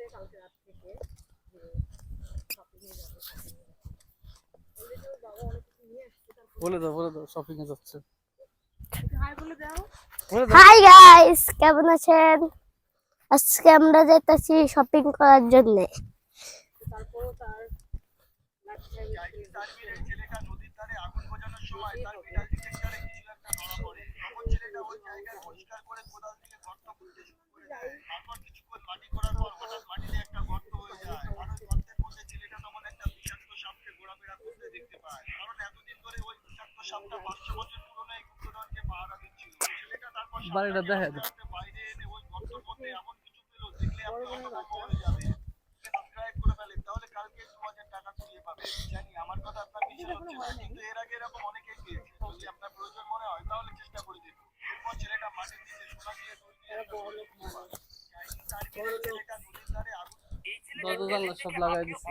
বলছে কালকে রাত থেকে গাইস কেমন আছেন? আজকে আমরা যাইতাছি শপিং করার জন্য। ধারে আগুন দরজা জানলা সব লাগাই দিচ্ছে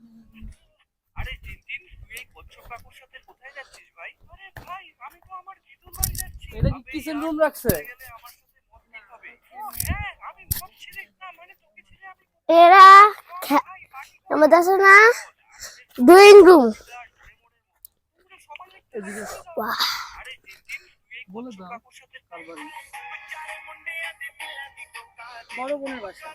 তোকে ছেড়ে আমি এরা আমাদের আছে না ড্রয়িং রুম। বলে দাও বড় বোনের বাসা।